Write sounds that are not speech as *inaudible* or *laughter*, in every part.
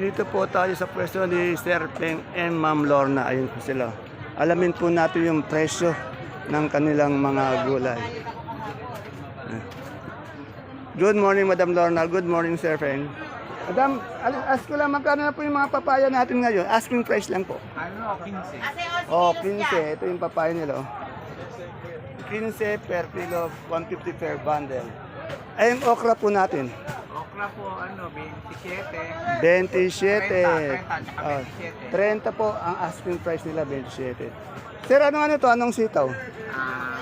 Dito po tayo sa pwesto ni Sir Peng and Ma'am Lorna. Ayun po sila. Alamin po natin yung presyo ng kanilang mga gulay. Good morning, Madam Lorna. Good morning, Sir Peng. Madam, ask ko lang magkano na po yung mga papaya natin ngayon. Asking price lang po. Ano, 15. Oh, 15. Ito yung papaya nila. oh. 15 per kilo, 150 per bundle. Ay, yung okra po natin. Okra po, ano, 27. 27. 30, 30, Oh, 27. 30 po ang asking price nila, 27. Sir, anong ano to? Anong sitaw? Ah,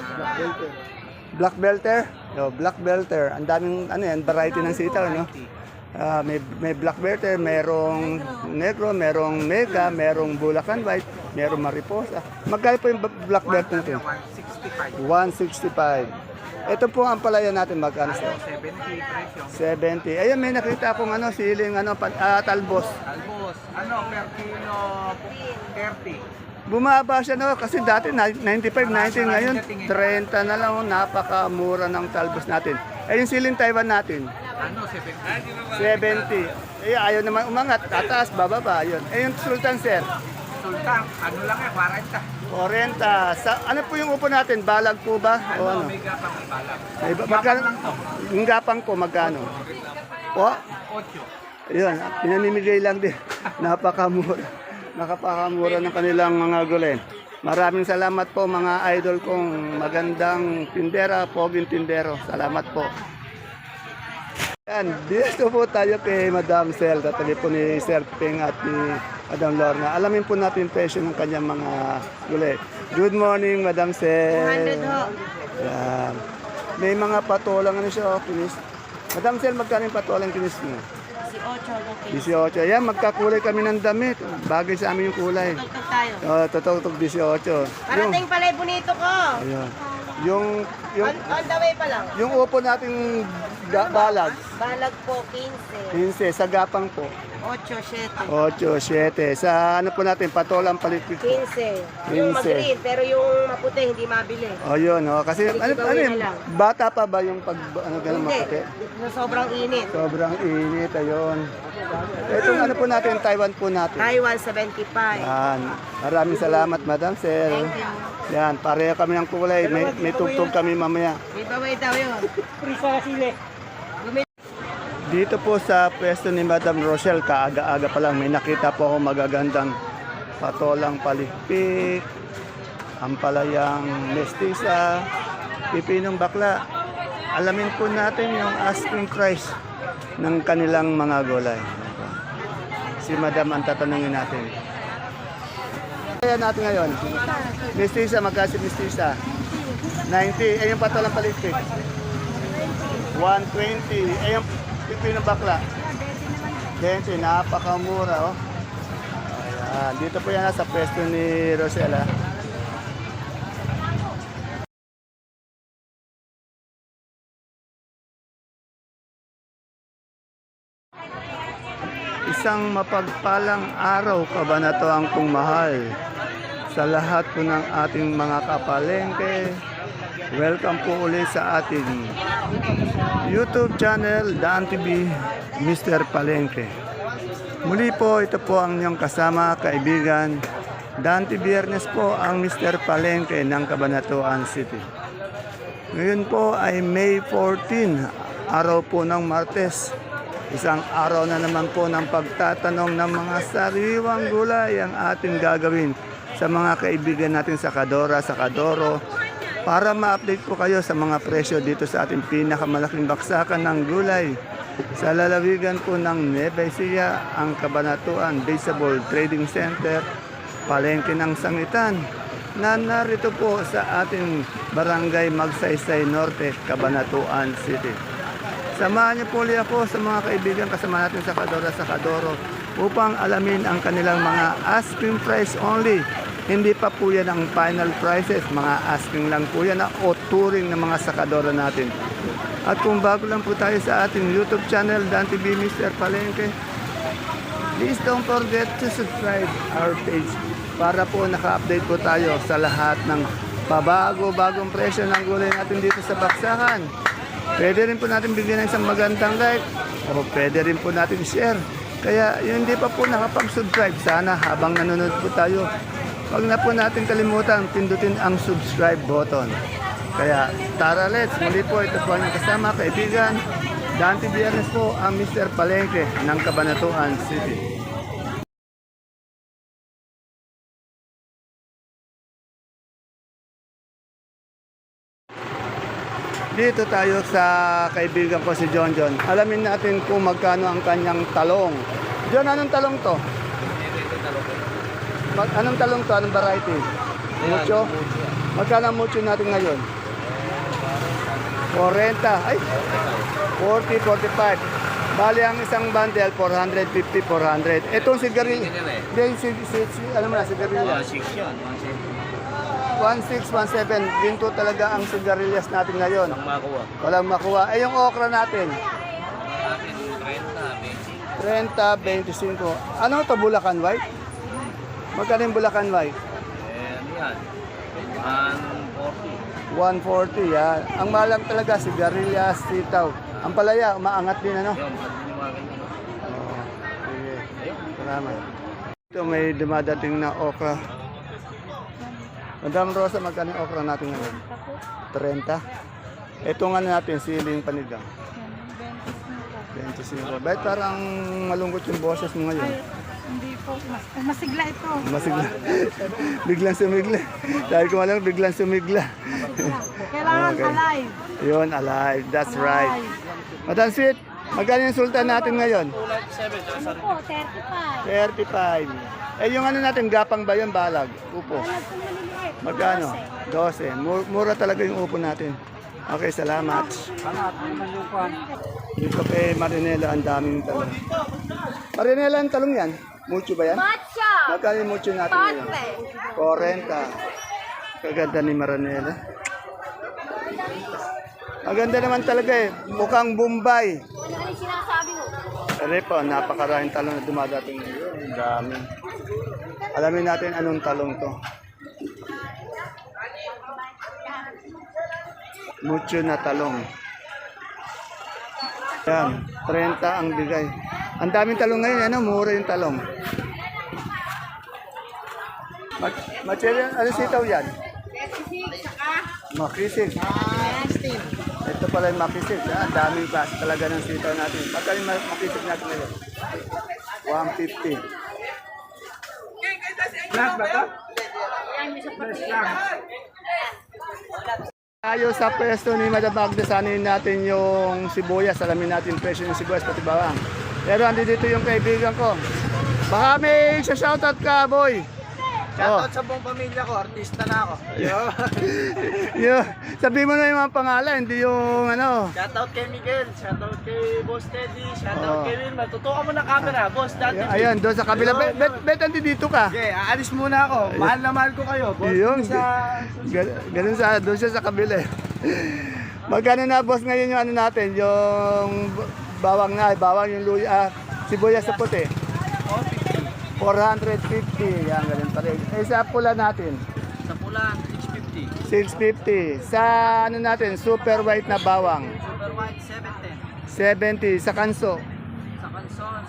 Black Belter? No, Black Belter. Ang daming ano yan, variety ng sitaw, no? Ah, may, may Black Belter, merong negro, merong mega, merong Bulacan White, merong mariposa. Magkano po yung Black Belter nito? 165. 165. Ito po ang palaya natin magkano sir? 70 presyo. 70. Ayun, may nakita akong ano, siling ano, pan, ah, talbos. Albos, ano, per kilo 30. Bumaba siya no kasi dati na- 95, 90 ngayon 30 na lang oh, napakamura ng talbos natin. Eh yung siling Taiwan natin, Ano, 70. 70. Eh ayaw naman umangat, tataas, bababa, yun. Eh yung Sultan Sir, Sultan, ano lang eh, 40. 40. Sa, ano po yung upo natin? Balag po ba? O Ano, ano? mega pa may balak. May ba- magkano? Yung gapang po, magkano? Po? 8. Yun, pinamimigay lang din. *laughs* Napakamura. Nakapakamura ng kanilang mga gulay. Maraming salamat po mga idol kong magandang tindera, poging tindero. Salamat po. Yan, dito po tayo kay Madam Sel, tatabi po ni Sir Ping at ni Madam Lorna. Alamin po natin yung presyo ng kanyang mga gulay. Good morning, Madam Sel. 200 ho. Yan. May mga patolang ano siya, oh, kinis. Madam Sel, magkano yung patolang kinis mo? Si Ocho, okay. 18. Yan, magkakulay kami ng damit. Bagay sa amin yung kulay. Tugtog tayo. Oh, totoo, totoo, 18. Yung, Parating pala yung bonito ko. ayun. Yung, yung, On, on the way pa lang. yung upo nating ga- balag, Balag po, 15. 15. Sa gapang po, 8, 7. 8, 7. Sa ano po natin, patolang palitpit po. 15. Yung 15. mag-green, pero yung maputi hindi mabili. O yun, oh. kasi ano, ano yun, na lang. bata pa ba yung pag, ano, ganun Hindi. maputi? Na sobrang init. Sobrang init, ayun. Itong ano po natin, Taiwan po natin. Taiwan, 75. Yan. Maraming salamat, Madam Sel. Thank you. Yan, pareho kami ng kulay. May, may tugtog kami mamaya. Giveaway daw yun. Dito po sa pwesto ni Madam Rochelle, kaaga-aga pa lang, may nakita po ako magagandang patolang palikpik, ampalayang mestiza, pipinong bakla. Alamin po natin yung asking price ng kanilang mga gulay. Si Madam ang tatanungin natin. Kaya natin ngayon, mestiza, magkasi mestiza? 90. Eh, yung patolang palikpik? 120. Eh, yung pipino bakla? 20. Napakamura, oh. Ayan. Dito po yan sa pwesto ni Rosella. Isang mapagpalang araw kabanatuang kong mahal sa lahat po ng ating mga kapalengke. Welcome po ulit sa ating YouTube channel, Daan TV, Mr. Palengke. Muli po, ito po ang inyong kasama, kaibigan. Dante Biernes po ang Mr. Palengke ng Cabanatuan City. Ngayon po ay May 14, araw po ng Martes. Isang araw na naman po ng pagtatanong ng mga sariwang gulay ang ating gagawin sa mga kaibigan natin sa Kadora, sa Kadoro, para ma-update po kayo sa mga presyo dito sa ating pinakamalaking baksakan ng gulay. Sa lalawigan po ng Nueva Ecija, ang Kabanatuan Baseball Trading Center, palengke ng sangitan, na narito po sa ating barangay Magsaysay Norte, Cabanatuan City. Samahan niyo po ako sa mga kaibigan kasama natin sa Kadora sa Kadoro upang alamin ang kanilang mga asking price only. Hindi pa po yan ang final prices, mga asking lang po yan o touring ng mga sakadora natin. At kung bago lang po tayo sa ating YouTube channel, Dan TV Mr. Palengke, please don't forget to subscribe our page para po naka-update po tayo sa lahat ng pabago-bagong presyo ng gulay natin dito sa Baksakan. Pwede rin po natin bigyan ng isang magandang like o pwede rin po natin share Kaya yung hindi pa po nakapag-subscribe, sana habang nanonood po tayo, wag na po natin kalimutan pindutin ang subscribe button. Kaya tara let's, muli po ito po ang kasama, kaibigan. Dante Biernes po ang Mr. Palengke ng Cabanatuan City. Dito tayo sa kaibigan ko si John John. Alamin natin kung magkano ang kanyang talong. John, anong talong to? Mag, anong talong to? Anong variety? Mucho? Magkano mucho natin ngayon? 40. Ay, 40, 45. Bali ang isang bundle, 450, 400. Itong sigarilyo. Hindi, si, si, si, ano mo na, sigarilyo. 16, 17. Ginto talaga ang sigarilyas natin ngayon. Makuha. Walang makuha. Eh, yung okra natin, Atin, 30, 30, 25. Ano to, Bulacan White? Magkano yung Bulacan White? Eh, ano yan? 140. 140, yan. Ang malang talaga, sigarilyas, sitaw. Ang palaya, umaangat din, ano? Yung, yung mga ganyan. Oo. Sige. Salamat. Ito may dumadating na okra. Madam Rosa, magkano yung okra natin ngayon? 30. Ito nga natin, siling panigang. 25. Bakit parang malungkot yung boses mo ngayon? Hindi po. Mas, masigla ito. Masigla. *laughs* biglang sumigla. Dahil ko alam, biglang sumigla. Kailangan Okay. alive. Yun, alive. That's right. Madam Sweet, magkano yung sultan natin ngayon? Ano po? 35. 35. Eh, yung ano natin, gapang ba yun, balag? Upo. Magkano? 12. Mu- Mura talaga yung upo natin. Okay, salamat. Dito kay Marinela, ang daming talong. Marinela, ang talong yan? Mucho ba yan? Matcha! Magkano yung mucho natin ngayon? 40. Kaganda ni Marinela. Maganda naman talaga eh. Mukhang Bombay. Ano yung sinasabi mo? Ano po, napakaraming talong na dumadating ngayon. Ang dami. Alamin natin anong talong to. Mucho na talong. Yan, 30 ang bigay. Ang daming talong ngayon, ano, mura yung talong. Mat material, ano sitaw yan? Makisig. Ito pala yung makisig. Ah, ang daming klase talaga ng sitaw natin. Magkano yung ma- makisig natin ngayon? 150. Tayo sa pwesto ni Madam anin natin yung sibuyas. Alamin natin presyo ng sibuyas pati bawang. Pero andi dito yung kaibigan ko. Baka may shoutout ka, boy. Oh. Shoutout sa buong pamilya ko, artista na ako. *laughs* Yo, sabi mo na yung mga pangalan, hindi yung ano. Shoutout kay Miguel, shoutout kay Boss Teddy, shoutout Oo. kay Wilma. Tutukan mo ng camera, Boss Dante. Ayun, doon sa kabila. Bet, bet, bet, andi dito ka. Okay, aalis muna ako. Mahal na mahal ko kayo. Boss, Yun. sa... Gan- Ganun sa, doon siya sa kabila. eh. Magkano na boss ngayon yung ano natin, yung bawang na, bawang yung luya, ah, sibuyas sa puti. 450, yan ganun pa rin. Eh sa pula natin, Sa pula, 650. 650. Sa ano natin, super white na bawang, Super white, 710. 70. Sa kanso, Sa kanson,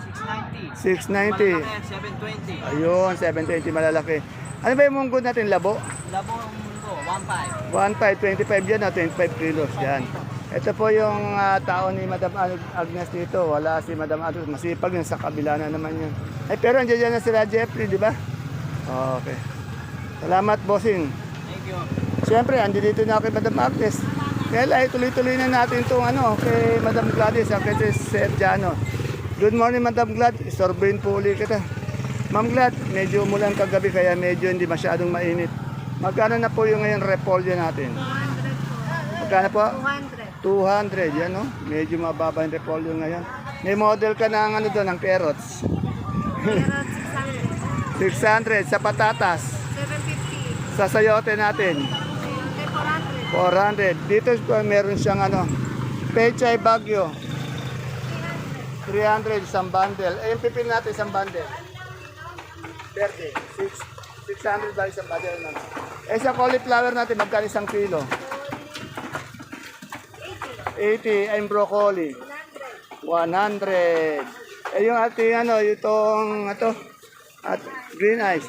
690. 690. Malaki, 720. Ayun, 720 malalaki. Ano ba yung munggo natin, labo? Labo ang mundo, 15. 1.5, 25 yan na 25 kilos yan. Ito po yung ah, tao ni Madam Ag- Agnes dito. Wala si Madam Agnes. Masipag yun sa kabila na naman yun. Ay, pero andyan dyan na sila Jeffrey, di ba? Okay. Salamat, bossing. Thank you. Siyempre, andi dito na kay Madam Agnes. Kaya ay tuloy-tuloy na natin itong ano, kay Madam Gladys at kay Sir Jano. Good morning, Madam Glad. Istorbohin po uli kita. Ma'am Glad, medyo umulan kagabi kaya medyo hindi masyadong mainit. Magkano na po yung ngayon repolyo natin? 200 po. Magkano po? 200. 200, yan no? Medyo mababa yung repolyo ngayon. May model ka ng ano doon, ng carrots. Pero 600. 600 sa patatas. 750. Sa sayote natin, Okay, 400. 400. Dito uh, meron siyang ano, Pechay Bagyo. 300 isang bundle. Eh, yung pipil natin isang bundle. 30. 6, 600 ba isang bundle naman? Eh, sa cauliflower natin, magkano isang kilo? 80. 80 ay broccoli. 100. Eh, yung ating ano, itong, ito, at green ice.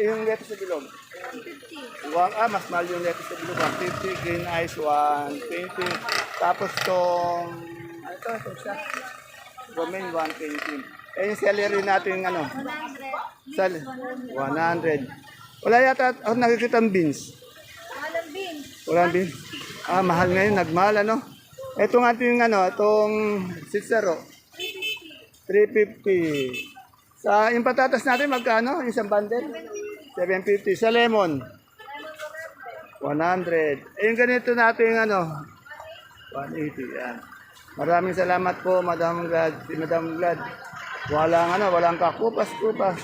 Yung lettuce sa bilog. 150. One, ah, mas mahal yung lettuce sa bilog. 150, green ice, 120. Tapos tong, ano ito, ito siya. Romaine, 120. Eh, yung celery natin, ano, 100. sal 100. Wala yata ako nakikita ang beans. Walang beans. Walang beans. Ah, mahal ngayon, nagmahal, ano. Itong ating, ano, itong sitsaro. 350. Sa yung patatas natin, magkano? Yung Isang bundle? 750. Sa lemon? 100. Eh, yung ganito natin, ano? 180. Yan. Maraming salamat po, Madam Glad. Si Madam Glad. Walang, ano, walang kakupas-kupas.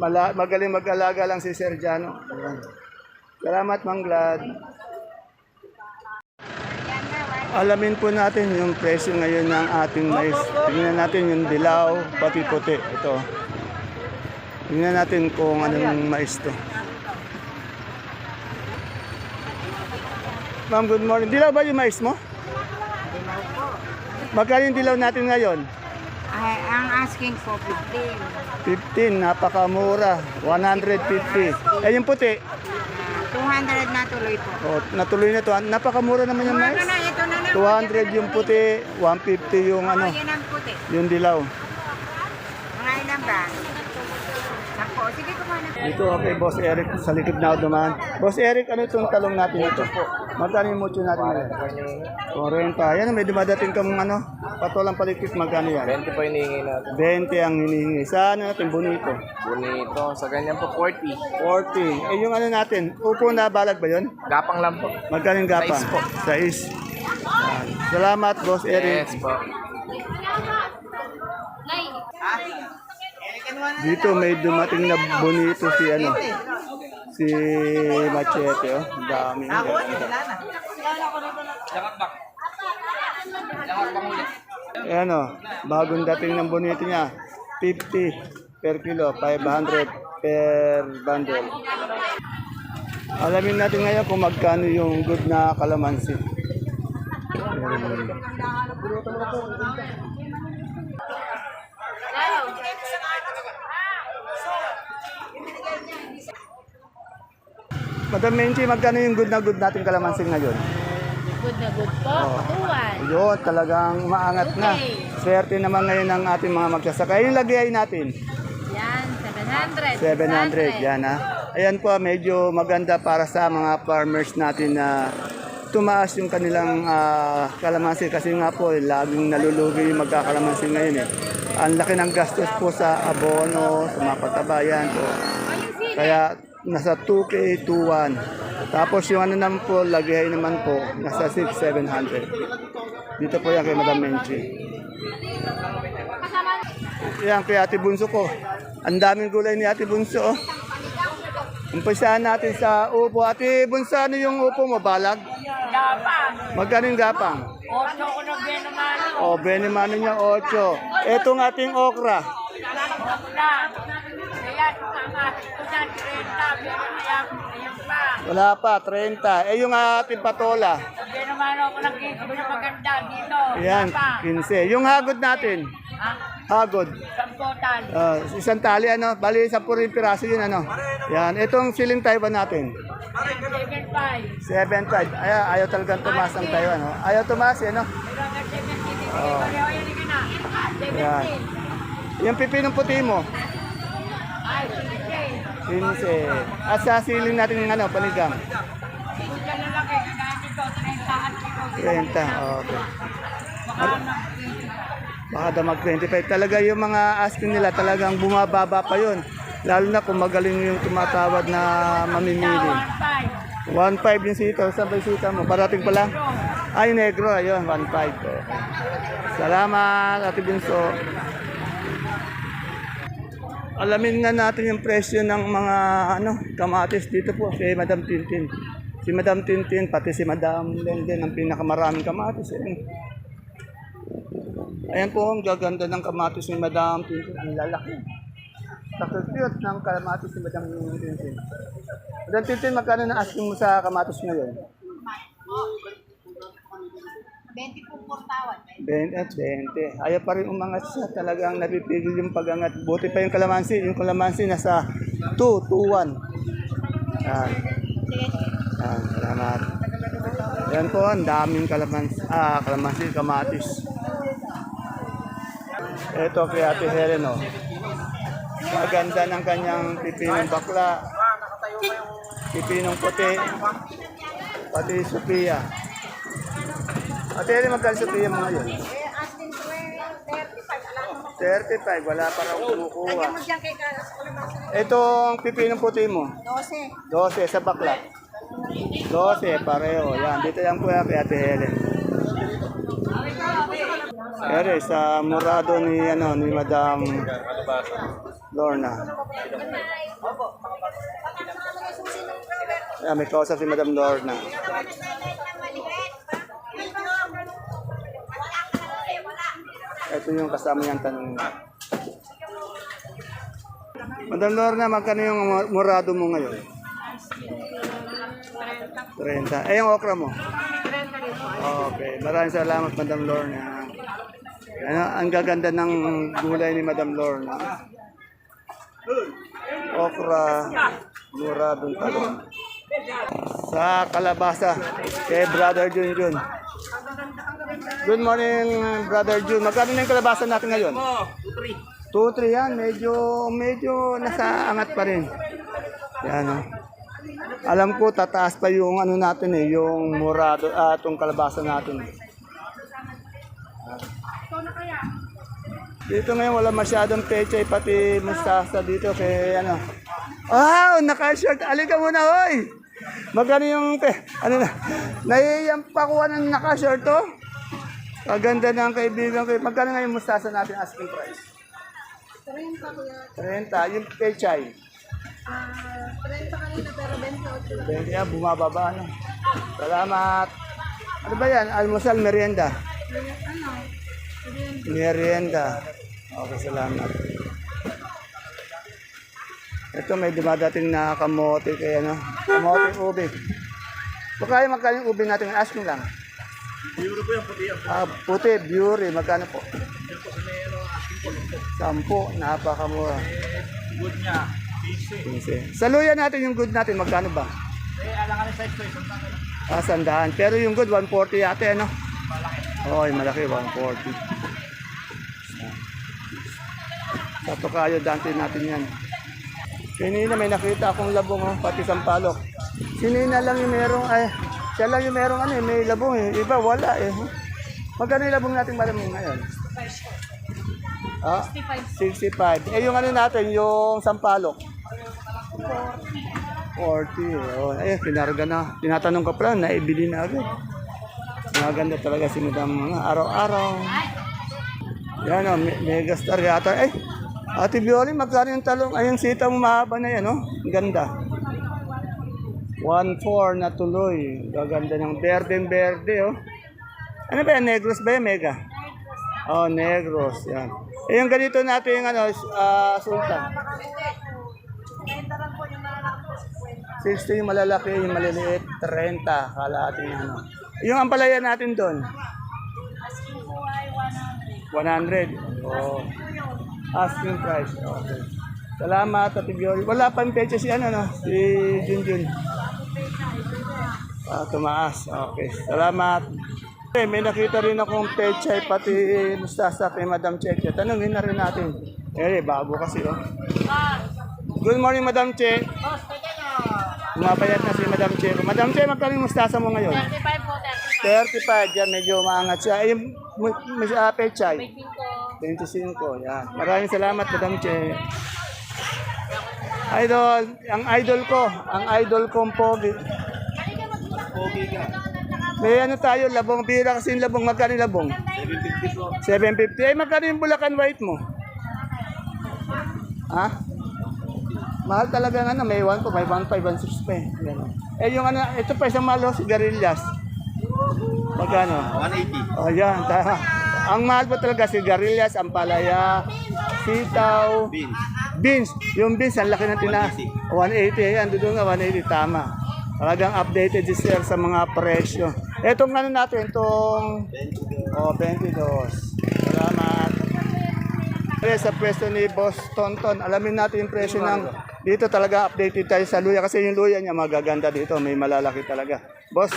Mala, magaling mag-alaga lang si Sergiano. Salamat, Mang Glad. Alamin po natin yung presyo ngayon ng ating mais. Tingnan natin yung dilaw, pati puti. Ito. Tingnan natin kung anong mais to. Ma'am, good morning. Dilaw ba yung mais mo? Magkano yung dilaw natin ngayon? Ay, ang asking po 15. 15, napakamura. 150. Eh, yung puti, 200 na tuloy po. oh, natuloy na to. Napakamura naman yung mais. Ito na, ito na lang. 200 yung puti, 150 yung ano, Yan ang puti. yung dilaw. Mga ilan ba? Ako, sige kumain na. Dito kay Boss Eric sa likod na ako dumaan. Boss Eric, ano itong talong natin ito po? Magkano yung mucho natin ngayon? 40. Yan, may dumadating kang ano, patolang palikpik, magkano yan? 20 po hinihingi natin. 20 ang hinihingi. Sa ano natin, bonito? Bonito. Sa ganyan po, 40. 40. Eh, yung ano natin, upo na balag ba yun? Gapang lang po. Magkano yung gapa? Sais po. Sais. Yan. Salamat, Boss Eric. Yes po. Dito may dumating na bonito si ano, si Machete, oh. Ang Dami. Ayan o, bagong dating ng bonito niya. 50 per kilo, 500 per bundle. Alamin natin ngayon kung magkano yung good na kalamansi. Madam Menchi, magkano yung good na good natin kalamansi ngayon? Good na good po. Tuwan. Yun, talagang maangat na. Swerte naman ngayon ng ating mga magsasaka. Yung lagay natin, Yan, 700. 700. Yan ha. Ayan po, medyo maganda para sa mga farmers natin na tumaas yung kanilang ah, kalamansi kasi nga po laging nalulugi yung magkakalamansi ngayon eh. Ang laki ng gastos po sa abono, sa mga patabayan po. Kaya nasa 2K, 2,1. Tapos yung ano naman po, lagay naman po, nasa 6, 700. Dito po yan kay Madam Menchi. Yan kay Ate Bunso ko. Ang daming gulay ni Ate Bunso. Oh. Umpisahan natin sa upo. Ate Bunso, ano yung upo mo? Balag? Gapang. Magkano yung gapang? 8 ko na Benemano. O, Benemano niya 8. Etong ating okra. Wala pa, 30. Eh, yung ating patola. Hindi naman ako nakikita na maganda dito. Ayan, 15. Yung hagod natin. Hagod. Sampotan. Ah, isang tali, ano? Bali, sa rin piraso yun, ano? Yan. Itong siling Taiwan natin. 7.5. 7.5. Ay, ayaw talagang tumaas ang Taiwan, no? Ayaw tumaas, eh, no? Hanggang 17. Sige, pareho yan ka na. Yan. 17. Yung pipinong puti mo. Ay. 15. At sa natin, ano, panigang. Diyan na laki. Kaya dito, 30 at dito. 30. Okay. Baka damag 25. Talaga yung mga asking nila talagang bumababa pa yun. Lalo na kung magaling yung tumatawad na mamimili. 1.5. 1.5 yung sitaw. Saan ba yung sitaw mo? Parating pa lang? Ay, negro. Ayun, 1.5. Oh. Salamat, Ate Binso. Alamin nga natin yung presyo ng mga ano kamatis dito po si Madam Tintin. Si Madam Tintin, pati si Madam Lenden ang pinakamaraming kamatis. Ayan. Ayan po ang gaganda ng kamatis ni Madam Tintin. Ang lalaki. Nakakute ng kamatis ni Madam Tintin. Madam Tintin, magkano na asking mo sa kamatis ngayon? 20 po por tawad. 20 at 20. Ayaw pa rin umangat siya. Talagang napipigil yung pagangat. Buti pa yung kalamansi. Yung kalamansi nasa 2, 2, 1. Yan. Yan, salamat. Yan po, ang daming kalamansi. Ah, kalamansi, kamatis. Ito kay Ate Helen, oh. Maganda ng kanyang pipinong bakla. Pipinong puti. Pati Sophia. Ate Helen, magkano Sophia mo ngayon? Eh, asking 35, alam mo. 35, wala pa raw kumukuha. Lagyan mo dyan kay Carlos. Ito ang pipinong puti mo. 12. 12 sa bakla. 12, pareho. Yan, dito yan po yan kay Ate Helen. Pero sa murado ni ano ni Madam Lorna. Yan, may kausap si Madam Lorna. Ito yung kasama niyang tanong niya. Madam Lorna, magkano yung murado mo ngayon? 30. Eh, yung okra mo? Okay. Maraming salamat, Madam Lorna. Ano, ang gaganda ng gulay ni Madam Lorna. Okra, muradong talong. Sa kalabasa, kay Brother Junjun. Good morning, Brother Jun. Magkano na yung kalabasa natin ngayon? 2-3 yan. Medyo, medyo nasa angat pa rin. Yan, oh. Alam ko, tataas pa yung ano natin eh, yung murado, ah, itong kalabasa natin. Dito ngayon wala masyadong peche, pati mustasa dito kay ano. Ah, naka-shirt. Alika muna, hoy! Magkano yung, pe, ano na, naiiyang pakuha ng naka-shirt to? Kaganda ng kaibigan ko. Magkano nga yung mustasa natin asking price? 30 Yung pechay? 30 kanina pero 28. 20 yan, bumababa na. Salamat. Ano ba yan? Almusal, merienda? Merienda. Okay, salamat. Ito may dumadating na kamote kaya ano. Kamote ubi. Magkano magkano yung ubi natin? Asking lang. Ah, puti, beauty. Magkano po? Sampo, napakamura. Good niya. 15. Sa luya natin yung good natin, magkano ba? Eh, alangan ng size ko. Ah, sandaan. Pero yung good, 140 yate, ano? Oo, yung malaki, 140. Sa Tokayo, dante natin yan. Kanina may nakita akong labong, oh, pati sampalok. Sinina lang yung merong, ay, siya lang yung merong ano, eh, may labong eh. Iba, wala eh. Magkano yung labong natin malamang ngayon? Ah, 65. Eh, yung ano natin, yung sampalok? 40. Oh, eh, pinarga na. Tinatanong ko pala, naibili na agad. Maganda talaga si Madam mga araw-araw. Yan o, me- megastar yata. Eh, Ate Bioli, magkano yung talong? Ay, yung sita mo mahaba na yan, oh. Ang Ganda. 1-4 na tuloy. Gaganda ng berde-berde, oh. Ano ba yan? Negros ba yan? Mega? Oh, Negros. Yan. Eh, yung ganito natin yung ano, ah, sultan. 60 yung malalaki, yung maliliit, 30. Kalahati yung ano. Yung ampalaya natin doon? 100. Oh. Asking price. Okay. Salamat, Ate Bioli. Wala pa yung pecha si ano, no? Si Junjun. Ah, tumaas. Okay. Salamat. Eh, may nakita rin akong pechay pati mustasa kay Madam Cheche. Tanungin na rin natin. Eh, bago kasi, oh. Good morning, Madam Che. Pumapayat na si Madam Che. Madam Che, magkano yung mustasa mo ngayon? 35 po, 35. 35, yan, medyo maangat siya. Ay, yung mu- mu- ah, pechay. 25, yan. Maraming salamat, Madam Che. Idol, ang idol ko, ang idol kong pogi. Pogi ka. May ano tayo, labong bira kasi yung labong. Magkano yung labong? 750 750. Eh, magkano yung Bulacan White mo? Ha? Mahal talaga ng ano, may 1 po, may 1.5, 1.6 pa eh. Ganun. Eh, yung ano, ito pa isang malo, sigarilyas. Magkano? 180. Oh, yan. Tama. Ang mahal po talaga sigarilyas, ampalaya, sitaw, Beans. beans. Yung beans, ang laki ng tina. 180. Yan, doon nga, 180. Tama. Talagang updated si sir sa mga presyo. Etong ano natin, itong... Oh, 22. Salamat. Eh, sa presyo ni Boss Tonton, alamin natin yung presyo ng... Dito talaga updated tayo sa luya kasi yung luya niya magaganda dito, may malalaki talaga. Boss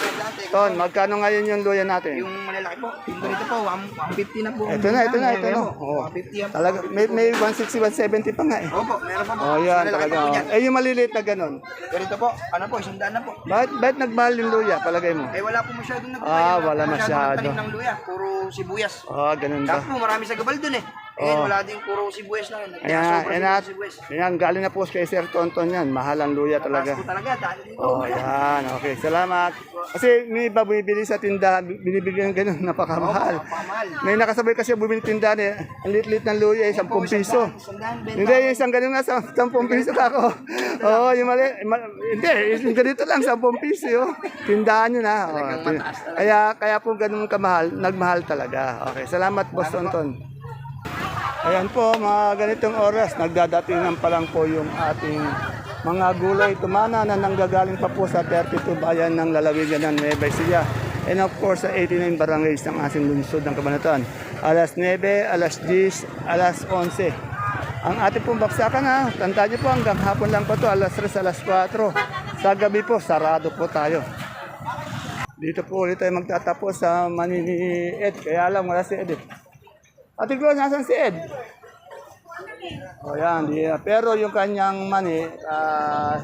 Ton, magkano ngayon yung luya natin? Yung malalaki po, yung ganito po, 150 na po. Ito na, ito na, ito na. Oh. 150 yan po. Talaga, may, may 160, 170 pa nga eh. Opo, meron pa po. Oh, yan Malalaki talaga. po oh. Eh, yung maliliit na ganun. Ganito po, ano po, isang daan na po. Bakit, bakit nagmahal yung luya, palagay mo? Eh wala po masyadong nagtanim. Ah, wala masyado. nagtanim ng luya, puro sibuyas. Oh, ganun ba? Tapos po, marami sa gabal dun eh. Ngayon, Oh. wala din puro sibuyas lang. Ayan, Sobra ayan, din sibuyas. ayan, galing na po kay Sir Tonton yan. Mahal ang luya talaga. Po talaga, dahil dito. Oh, yan. Okay, salamat. Kasi may iba bumibili sa tinda, binibigyan ganun, *laughs* napakamahal. May nakasabay kasi bumili tinda eh. Ang lit-lit ng luya, isang Po, isang piso. Hindi, yung isang ganun nga, sa- sampung piso ka ako. Oo, yung mali. ma- hindi, yung ganito lang, sampung piso. Yun. Tindahan nyo na. Oh, kaya, kaya po ganun kamahal, nagmahal talaga. Okay, salamat, Boss Tonton. Ayan po, mga ganitong oras, nagdadatingan pa lang po yung ating mga gulay tumana na nanggagaling pa po sa 32 bayan ng lalawigan ng Nueva Ecija. And of course, sa 89 barangays ng ating lungsod ng Kabanatuan. Alas 9, alas 10, alas 11. Ang ating pong baksakan ha, niyo po hanggang hapon lang po to, alas 3, alas 4. Sa gabi po, sarado po tayo. Dito po ulit tayo magtatapos sa Manini Ed, kaya lang wala si Ed. Ate Glo, nasan si Ed? O yan, di, pero yung kanyang money, ah,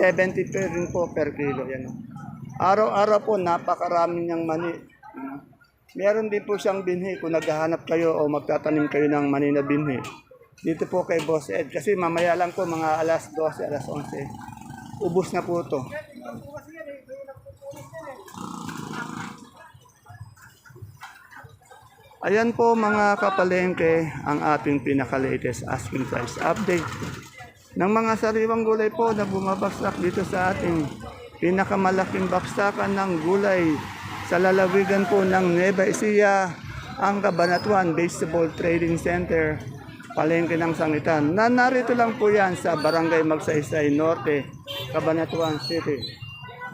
70 per rin po per kilo. Yan. Araw-araw po, napakarami niyang mani. Meron din po siyang binhi kung naghahanap kayo o magtatanim kayo ng mani na binhi. Dito po kay Boss Ed. Kasi mamaya lang po, mga alas 12, alas 11. Ubus na po to. Ayan po mga kapalengke ang ating pinaka-latest asking price update ng mga sariwang gulay po na bumabagsak dito sa ating pinakamalaking baksakan ng gulay sa lalawigan po ng Nueva Ecija, ang Cabanatuan Vegetable Trading Center, palengke ng sangitan. Na narito lang po yan sa Barangay Magsaysay Norte, Cabanatuan City.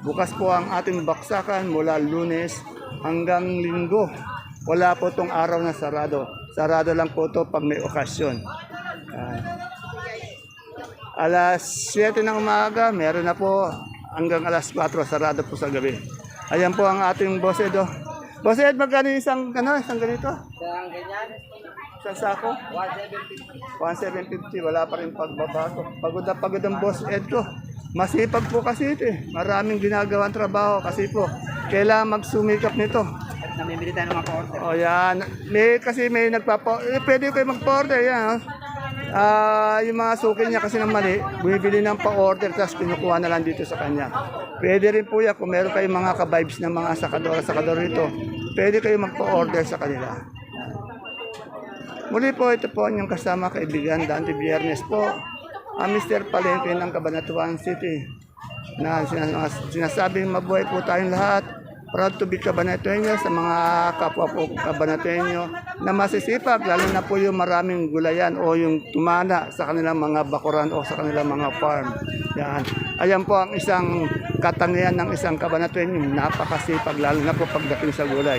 Bukas po ang ating baksakan mula lunes hanggang linggo. Wala po tong araw na sarado. Sarado lang po to pag may okasyon. Yan. Alas 7 ng umaga, meron na po hanggang alas 4, sarado po sa gabi. Ayan po ang ating boss Ed. oh. Boss Ed, magkano isang, ano, isang ganito? Isang sako? 1,750. Wala pa rin pagbabago. Pagod na pagod ang boss Ed ko. Masipag po kasi ito eh. Maraming ginagawang trabaho kasi po. Kailangan magsumikap nito. Namimili tayo ng mga order. O yan. May, kasi may nagpapa... Eh, pwede kayo mag-order yan. oh. Ah, yung mga suki niya kasi ng mali, bumibili ng pa-order tapos kinukuha na lang dito sa kanya. Pwede rin po yan kung meron kayong mga ka-vibes ng mga sakadora sakador rito. Pwede kayo magpa-order sa kanila. Muli po, ito po ang kasama kaibigan, Dante Biernes po, ang Mr. Palengke ng Cabanatuan City na sinas- sinasabing mabuhay po tayong lahat. Proud to be Cabanatueño sa mga kapwa po Cabanatueño na masisipag, lalo na po yung maraming gulayan o yung tumana sa kanilang mga bakuran o sa kanilang mga farm. Yan. Ayan po ang isang katangian ng isang Cabanatueño, napakasipag, lalo na po pagdating sa gulay.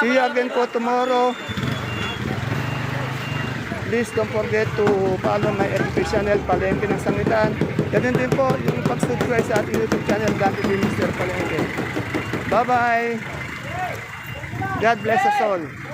See you again po tomorrow. Please don't forget to follow my FB channel, Palengke ng Sangitan. Ganun din po yung pag-subscribe sa ating YouTube channel, Dante Mr. Palengke. Bye-bye! God bless us all.